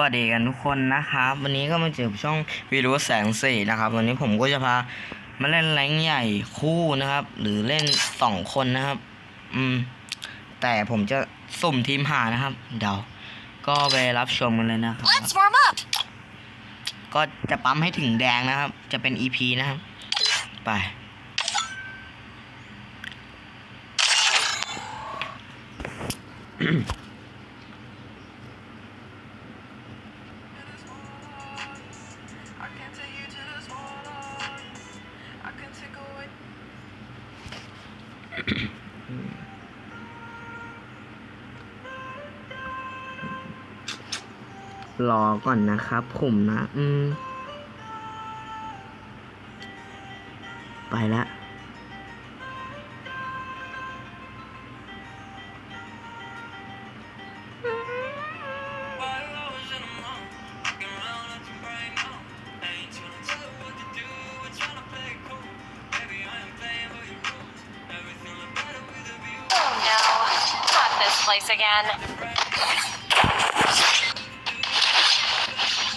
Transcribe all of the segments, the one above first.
วัสดีกันทุกคนนะครับ วันนี้ก็มาเจอกับช่องวีรู้แสงสีนะครับ วันนี้ผมก็จะพามาเล่นแรงค์ใหญ่คู่นะครับ หรือเล่นสองคนนะครับ อืม แต่ผมจะสุ่มทีมหานะครับ เดี๋ยว ก็ไปรับชมกันเลยนะครับ Let's warm up. ก็จะปั๊มให้ถึงแดงนะครับ จะเป็น EP นะครับ ไป I รอก่อนนะครับผมนะ อืม ไปแล้ว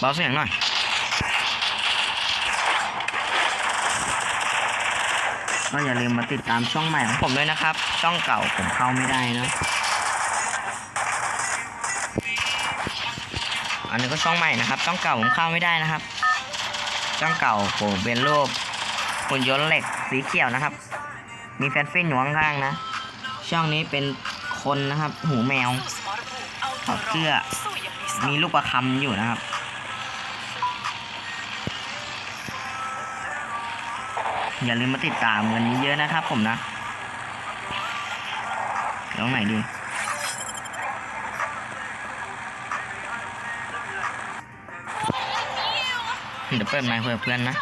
บาเสียงหน่อยก็อย่าลืมมาติดตามช่องใหม่ของผมด้วยนะครับ ช่องเก่าผมเข้าไม่ได้นะ อันนี้ก็ช่องใหม่นะครับ ช่องเก่าผมเข้าไม่ได้นะครับ ช่องเก่าผมเป็นรูปหุ่นยนต์เหล็กสีเขียวนะครับ มีแฟนฟินอยู่ข้างๆนะ ช่องนี้เป็นคนนะครับ หูแมวถอดเสื้อ มีลูกประคำอยู่นะครับ อย่าลืมมาติดตามกันเยอะนะครับผมนะตรงไหนดีเดี๋ยวเปิดไมค์คุยกับเพื่อนนะ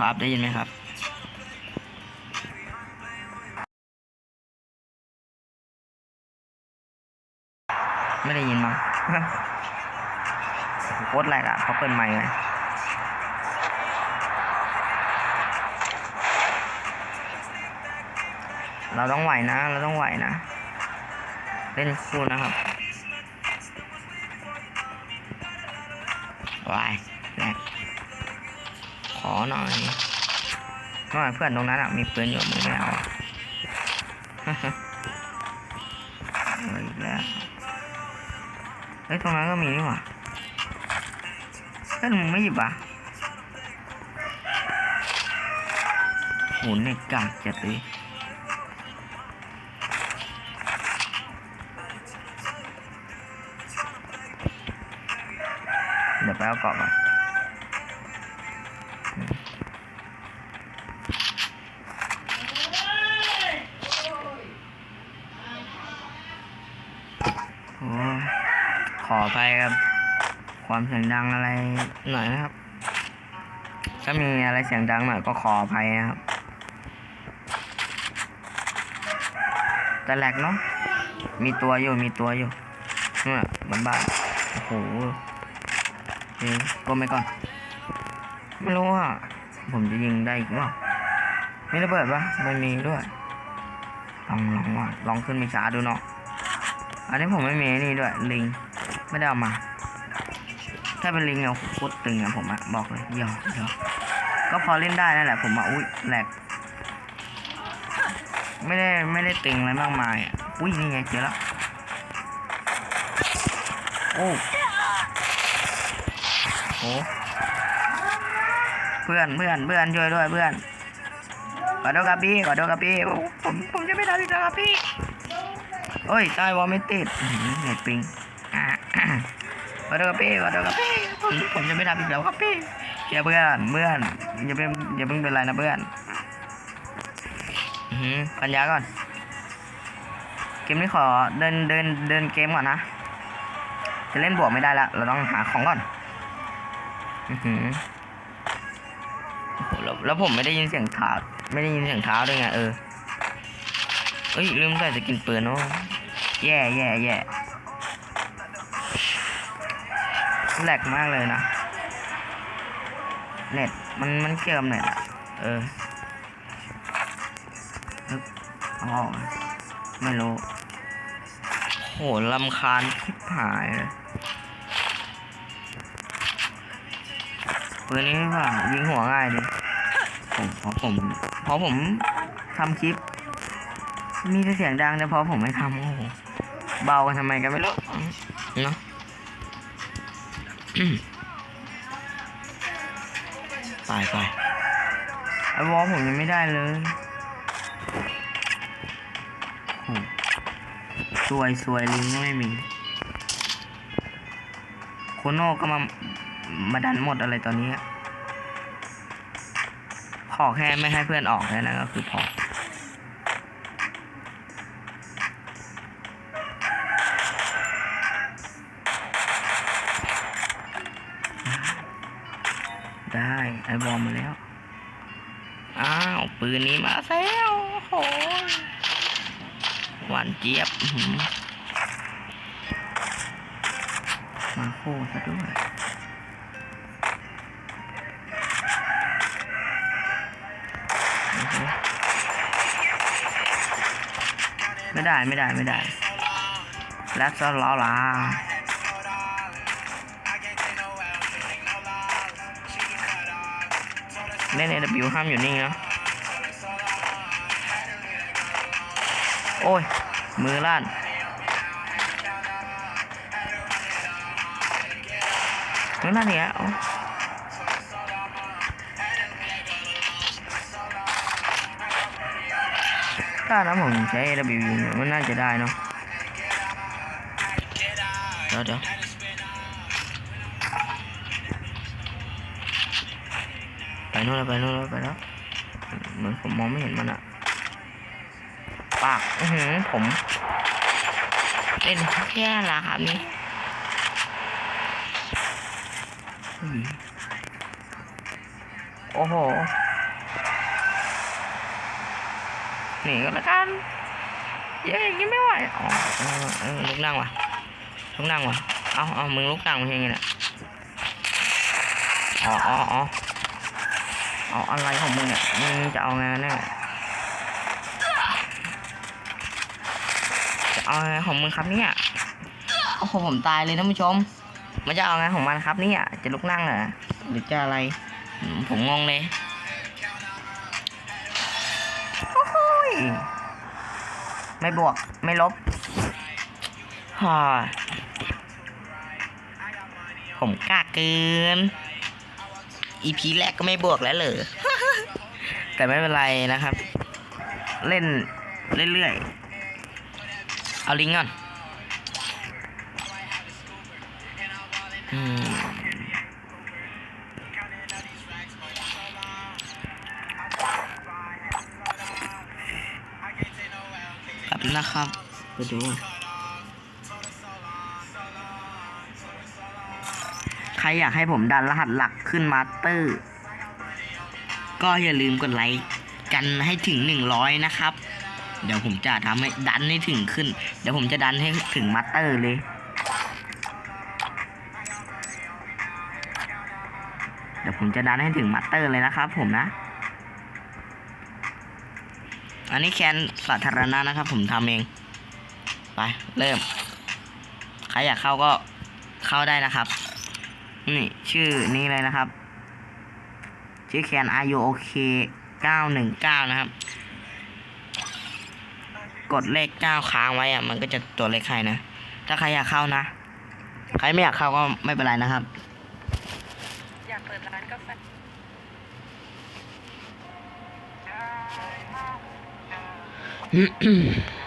ครับได้ยินไหมครับไม่ได้ยินมั้งโคตรแหลกอะเขาเปิดไมค์ไง เราต้องไหวนะ เราต้องไหวนะ เล่นคู่นะครับวายแหลกขอหน่อยหน่อยเพื่อนตรงนั้นอะ มีปืนอยู่มึงไม่เอาอีกแล้วเฮ้ยตรงนั้นก็มีนี่หว่าเฮ้ยมึงไม่หยิบอะโหเน็ตกากจัดเลย เดี๋ยวไปเอาเกาะก่อนโอ้ขออภัยครับ ความเสียงดังอะไรหน่อยนะครับ ถ้ามีอะไรเสียงดังหน่อยก็ขออภัยนะครับ แต่แหลกเนาะ มีตัวอยู่ มีตัวอยู่นู่นน่ะบนบ้านโอ้โห เฮ้ยก้มไปก่อน ไม่รู้ว่า ผมจะยิงได้อีกเปล่ามีระเบิดปะไม่มีด้วยลองลองว่าลองขึ้นไปชาร์จดูเนาะอันนี้ผมไม่มีนี่ด้วยลิงไม่ได้เอามา ถ้าเป็นลิงเนี่ยโคตรตึงอะผมอะบอกเลยเดี๋ยวเดี๋ยวก็พอเล่นได้นั่นแหละผมอะอุ้ยแหลกไม่ได้ไม่ได้ตึงอะไรมากมายอะอุ้ยนี่ไงเจอแล้วโอ้ เพื่อนเพื่อนเพื่อนช่วยด้วยเพื่อนขอโทษครับพี่ขอโทษครับพี่ผมผมจะไม่ทำอีกแล้วครับพี่โอ้ยใต้วอลไม่ติดอื้อหือเน็ตปิงอะขอโทษครับพี่ขอโทษครับพี่ผมผมจะไม่ทำอีกแล้วครับพี่เชียเพื่อนเพื่อนอย่าเป็นอย่าเพิ่งเป็นไรนะเพื่อนอือหือปัญญาก่อน เกมนี้ขอเดินเดินเดินเกมก่อนนะ จะเล่นบวกไม่ได้ละ เราต้องหาของก่อน แล้วแล้วผมไม่ได้ยินเสียงเท้าไม่ได้ยินเสียงเท้าด้วยไงเออเอ้ยลืมใส่สกินปืนโอ้แย่แย่แย่แหลกมากเลยนะเน็ตมันมันเกี่ยวกับเน็ตอะเออนึกอ๋อไม่รู้โหลำคาญทิบหายเลย ปืนนี้ว่ายิงหัวง่ายดิผมเพราะผมเพราะผมทำคลิป มีแต่เสียงดังแต่พอผมไม่ทำโอ้โหเบากันทำไมกันไม่รู้เนาะไปไปไอวอลผมยังไม่ได้เลยโอ้สวยสวยลิงก็ไม่มีโคโน่ก็มา มาดันหมดอะไรตอนนี้อะขอแค่ไม่ให้เพื่อนออกแค่นั้นก็คือพอได้ไอบอมมาแล้ว อ้าว ปืนนี้มาแล้วโอ้โหหวานเจี๊ยบมาโคซะด้วย ไม่ได้ไม่ได้ไม่ได้แล้วก็ล้อลาเล่น AW ห้ามอยู่นิ่งนะโอ้ย มือลั่นมือลั่นเนี่ย ถ้านะผมใช้ AW ยิงเนี่ยมันน่าจะได้เนาะเดี๋ยวเดี๋ยวไปนู่นแล้วไปนู่นแล้วไปแล้วเหมือนผมมองไม่เห็นมันอะปากอือหือผมเล่นแค่ละครับนี่โอ้โห หนีก็แล้วกันเย้อย่างนี้ไม่ไหวอ๋อลุกนั่งวะลุกนั่งวะเอาเอามึงลุกนั่งมาเองไงเนี่ยอ๋ออ๋ออ๋อเอาอะไรของมึงเนี่ยมึงจะเอาไงแน่จะเอาไงของมึงครับเนี่ยโอ้โหผมตายเลยท่านผู้ชม มันจะเอาไงของมันครับเนี่ยจะลุกนั่งเหรอหรือจะอะไร ผมงงเลย ไม่บวก ไม่ลบฮ่าผมกล้าเกิน อีพีแรกก็ไม่บวกแล้วเหรอ แต่ไม่เป็นไรนะครับ เล่นเรื่อยๆ เอาลิงก์ก่อน อืม ไปดูใครอยากให้ผมดันรหัสหลักขึ้นมาสเตอร์ ก็อย่าลืมกดไลค์กันให้ถึงหนึ่งร้อยนะครับ เดี๋ยวผมจะทำให้ดันให้ถึงขึ้น เดี๋ยวผมจะดันให้ถึงมาสเตอร์เลยเดี๋ยวผมจะดันให้ถึงมาสเตอร์เลยนะครับ ผมนะ อันนี้แคนสาธารณะนะครับ ผมทำเอง ไปเริ่ม ใครอยากเข้าก็เข้าได้นะครับ นี่ชื่อนี้เลยนะครับ ชื่อแคน r u o k 919นะครับ กดเลข9ค้างไว้อะมันก็จะตัวเลขให้นะ ถ้าใครอยากเข้านะ ใครไม่อยากเข้าก็ไม่เป็นไรนะครับ อยากเปิดร้านกาแฟ Not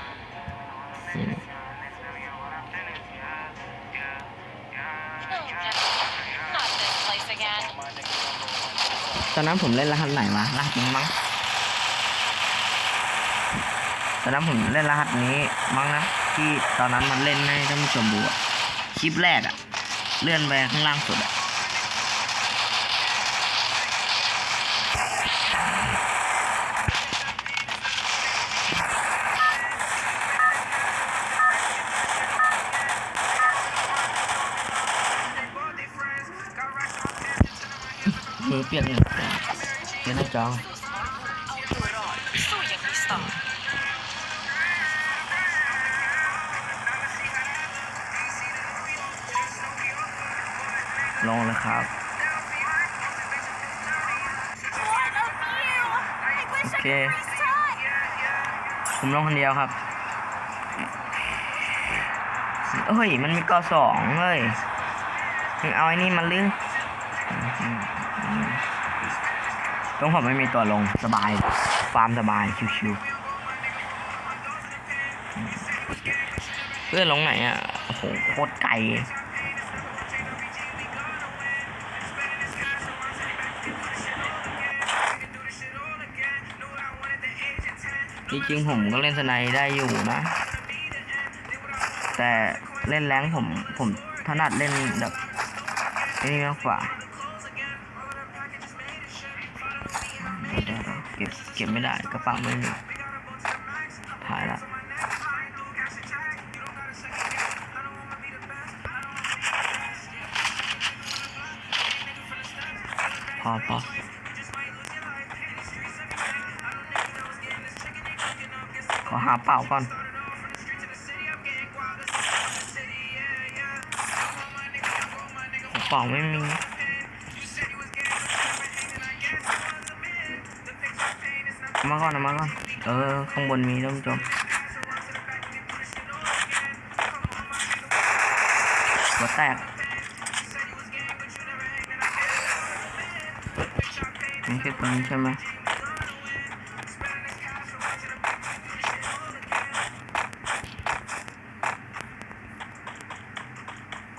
ตอนนั้นผมเล่นรหัสไหนวะรหัสนี้มั้งตอนนั้นผมเล่นรหัสนี้มั้งนะที่ตอนนั้นมันเล่นให้ท่านผู้ชมดูอะคลิปแรกอะเลื่อนไปข้างล่างสุดอะมือเปียกเปียน จังลงเลยครับ โอเค ผมลองคนเดียวครับ เฮ้ย มันมีกอสองเลยมึงเอาไอ้นี่มานลื้อ ตรงผมไม่มีตัวลงสบาย ฟาร์มสบาย ชิวๆเพื่อนลงไหนอะโอ้โหโคตรไกลจริงๆผมก็เล่นสไนได้อยู่นะ แต่เล่นแรงผมผมถนัดเล่นแบบไอ้นี่มากกว่า เดี๋ยวๆเก็บเก็บไม่ได้กระเป๋าไม่มีถ่ายละพอพอขอหาเป่าก่อนกระเป๋าไม่มี เอามาก่อนเอามาก่อนเออ ข้างบนมีท่านผู้ชมหัวแตกนี่คือตัวนี้ใช่ไหม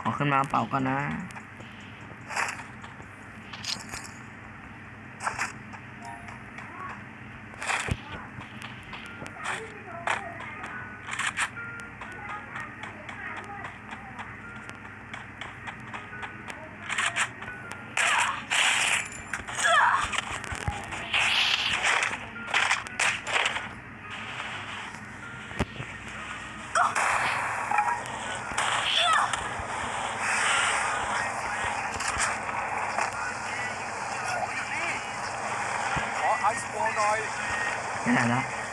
ขอขึ้นมาเป่าก่อนนะ ไม่ไ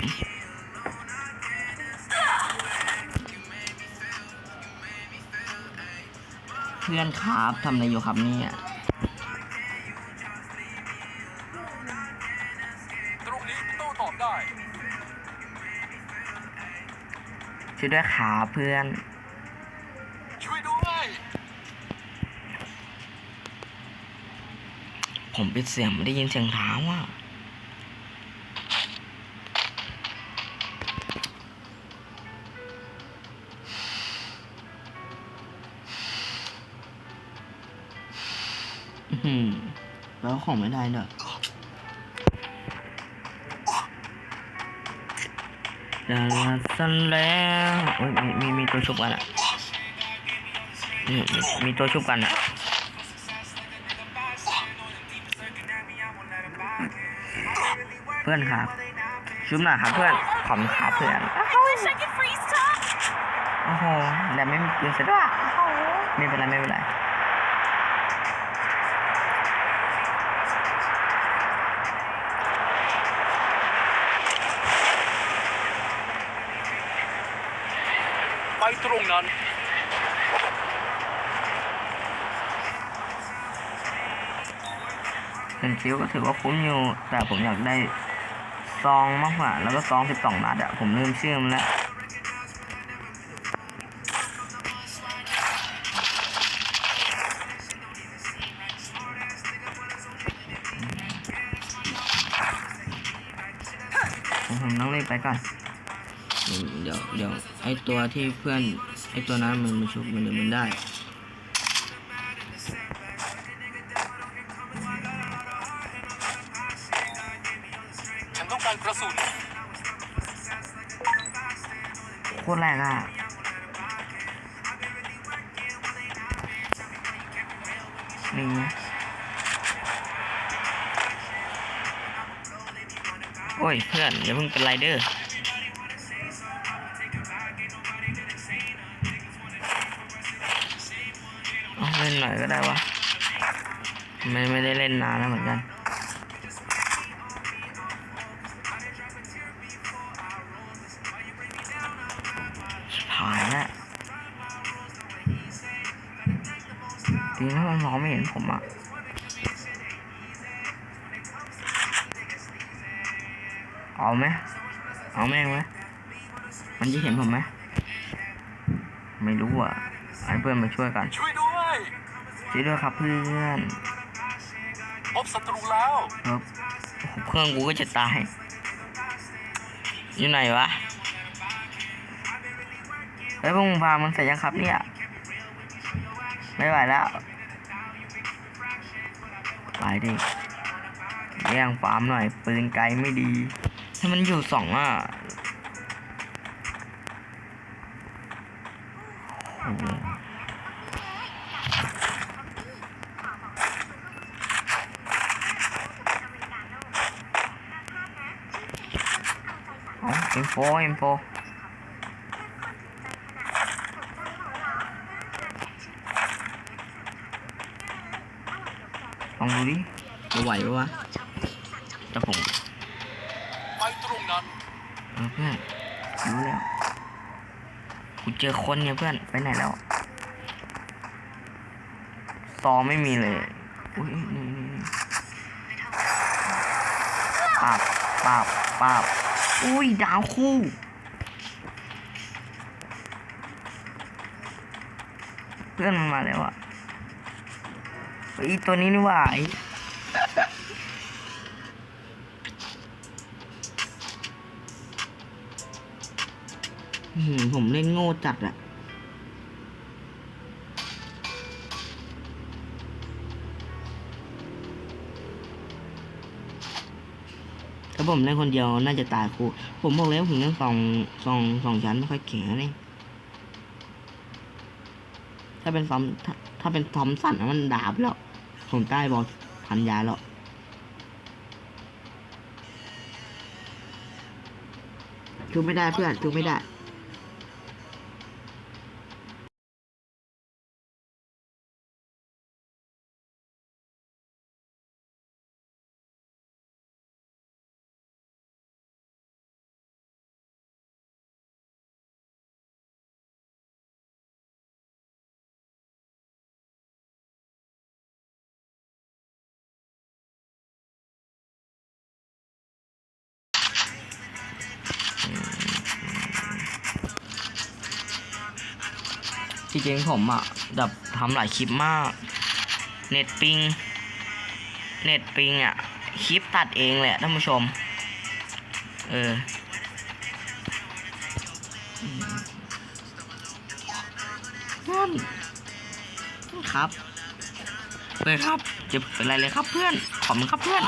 เฮ้ยเพื่อนครับทำอะไรอยู่ครับเนี่ยตรงนี้โต้ตอบได้ช่วยด้วยขาเพื่อน ช่วยด้วยผมปิดเสียงไม่ได้ยินเสียงเท้าอะ หือแล้วของไม่ได้เด้อดาราสันแล้วโอ้ยมีมีมีตัวชุบกันอะมีมีมีตัวชุบกันอะเพื่อนครับชุบหน่อยครับเพื่อนขอบคุณครับเพื่อน I wish I could freeze time. โอ้โหแต่ไม่มีปืนซะด้วยไม่เป็นไรไม่เป็นไร ตรงนั้นหนึ่งคิวก็ถือว่าคุ้มอยู่ แต่ผมอยากได้ซองมากกว่า แล้วก็ซองสิบสองนัดอะผมลืมชื่อมันแล้ว ตัวที่เพื่อนไอตัวนั้นมันมาชุบมันเดี๋ยวมันได้ฉันต้องการกระสุนโคตรแรงอะนี่ไงโอ้ยเพื่อนอย่าเพิ่งเป็นไรเดอ เล่นหน่อยก็ได้วะไม่ไม่ได้เล่นนานแล้วเหมือนกันหายแล้วดีนะมันมองไม่เห็นผมอะเอาไหมเอาแม่งไหมมันจะเห็นผมไหมไม่รู้อะให้เพื่อนมาช่วยกันช่วยด้วย ช่วยด้วยครับเพื่อนพบศัตรูแล้วครับโอ้โหเพื่อนกูก็จะตาย อยู่ไหนวะเฮ้ยพวกมึงพามันเสร็จยังครับเนี่ย ไม่ไหวแล้วไปดิแย่งฟาร์มหน่อยปืนไกลไม่ดี ให้มันอยู่สองอะ เอาเอ็มโฟเอ็มโฟลองดูดิจะไหวปะวะจะผมไปตรงนั้นเออเพื่อนรู้แล้วกูเจอคนเนี่ยเพื่อนไปไหนแล้วซอไม่มีเลยอุ้ยนี่นี่นี่ปาบปาบปาบ อุ้ยดาวคู่เพื่อนมันมาแล้วอะอีตัวนี้นี่หว่าผมเล่นโง่จัดอะ ถ้าผมเล่นคนเดียวน่าจะตายครูผมบอกแล้วผมเล่นสองสองสองชั้นไม่ค่อยเก่งนะนี่ถ้าเป็นซอมถ้าถ้าเป็นซอมสันนะมันดาบแล้ว ผมใต้บอลพันยาแล้วจูไม่ได้เพื่อนจูไม่ได้ จริงๆผมอะแบบทำหลายคลิปมาก เน็ตปิง เน็ตปิงอะคลิปตัดเองแหละท่านผู้ชม เออ นั่น ครับเพื่อครับ จะเป็นไรเลยครับเพื่อน ขอบคุณครับเพื่อน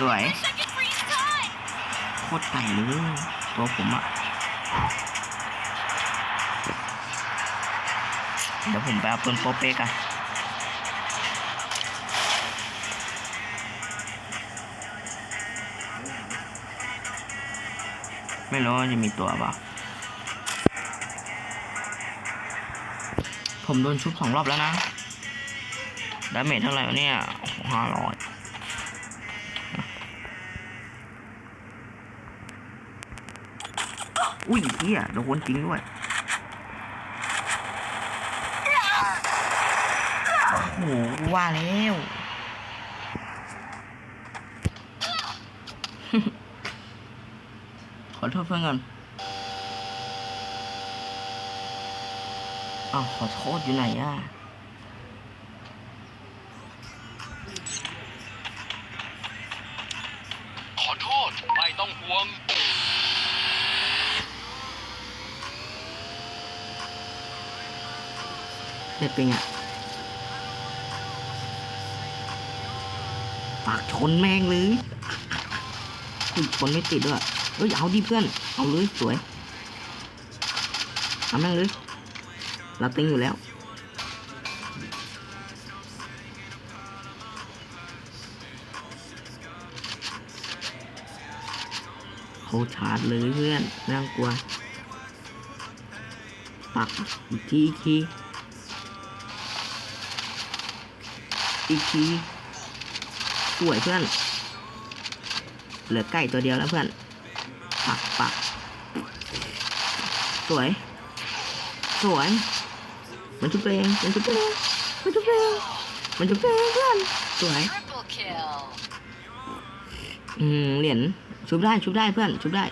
สวย โคตรไต่เลย ตัวผมอะ ดี๋ยวผมไปเอาปืนโปเป้กันไม่รู้ว่าจะมีตัวเปล่าผมโดนชุบสองรอบแล้วนะดาเมจเท่าไหร่วะเนี่ยห้าร้อยอุ้ยเฮียโดนจริงด้วย หูว่าแล้วขอโทษเพื่อนก่อนอ้าวขอโทษอยู่ไหนอะขอโทษ ไม่ต้องห่วง เด็ดปิงอ่ ปากชนแม่งเลยชนไม่ติดด้วยเอ้ยเอาดิเพื่อน เอาเลยสวยเอาแม่งเลยเราตึงอยู่แล้วเขาชาร์จเลยเพื่อนไม่ต้องกลัว ปักอีกทีอีกทีอีกที วยเพื่อน เหลือไก่ตัวเดียวแล้วเพื่อน ปักปักสวย สวย มันชุบเองมันชุบเองมันชุบเองมันชุบเองเพื่อน สวย อืม เหรียญชุบได้ชุบได้เพื่อน ชุบได้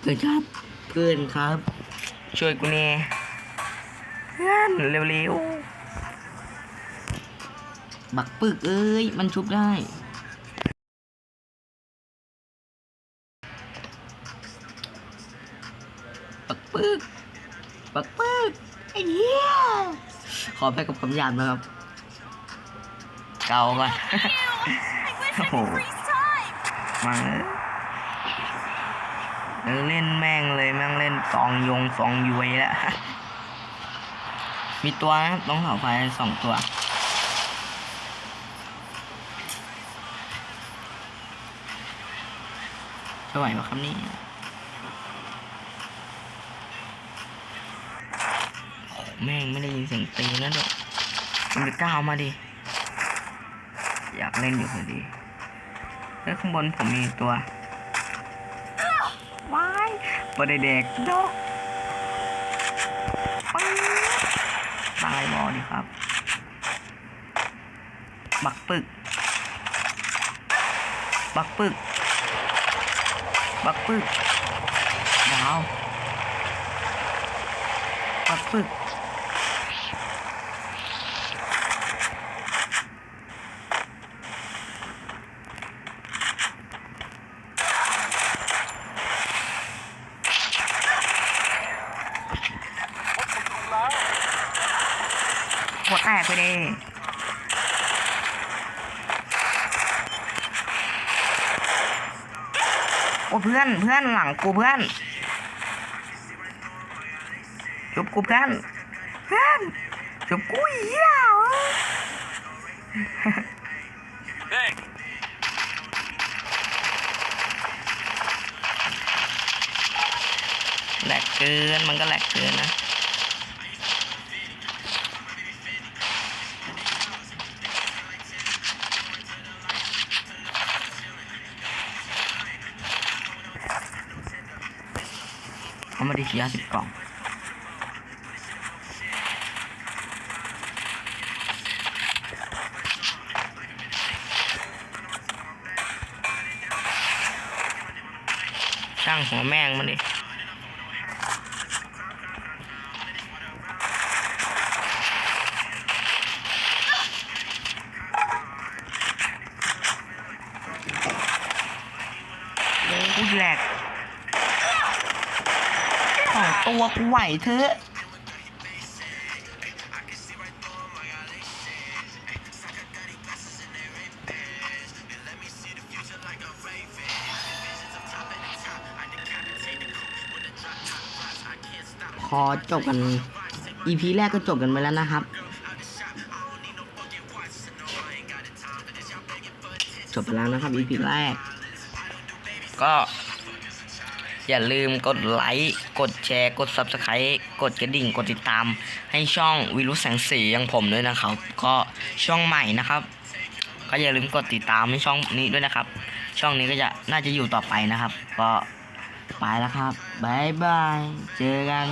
เพื่อนครับเพื่อนครับ ช่วยกูแน่ พื่อนเร็วๆ บักปึกเอ้ย มันชุบได้ บักปึก บักปึก ไอ้เหี้ย ขอไปกับคำหยาบนะครับ เกาก่อน I wish I Oh. could freeze time. มาเออเล่นแม่งเลยแม่งเล่นสองยงสองยุยแล้ว มีตัวนะครับต้องเสาไฟสองตัว จะไหวไหมครับนี่โอ้แม่งไม่ได้ยินเสียงตีนะด้วยมันจะก้าวมาดิ อยากเล่นอยู่พอดี แล้วข้างบนผมมีตัวว้ายบไดเด็กดอกป๊าดต บอดีครับ บักปึก บักปึก บักปึก ดาว บักปึก หัวแตกไปดิโอ้เพื่อนเพื่อนหลังกูเพื่อนจุบกูเพื่อนเพื่อนจุบกูอีกแล้วเฮ้ยแหลกเกินมันก็แหลกเกินนะ เอามาดิสี่สิบกล่อง ช่างหัวแม่งมันดิ ตัวกูไหวเถอะพอจบกัน EP แรกก็จบกันไปแล้วนะครับ จบไปแล้วนะครับ EP แรก ก็ อย่าลืมกดไลค์ กดแชร์กด Subscribe กดกระดิ่งกดติดตาม ให้ช่องวิรุษแสงสีอย่างผมด้วยนะครับ ก็ช่องใหม่นะครับ ก็อย่าลืมกดติดตามให้ช่องนี้ด้วยนะครับ ช่องนี้ก็จะน่าจะอยู่ต่อไปนะครับ ก็ไปแล้วครับบายบายเจอกัน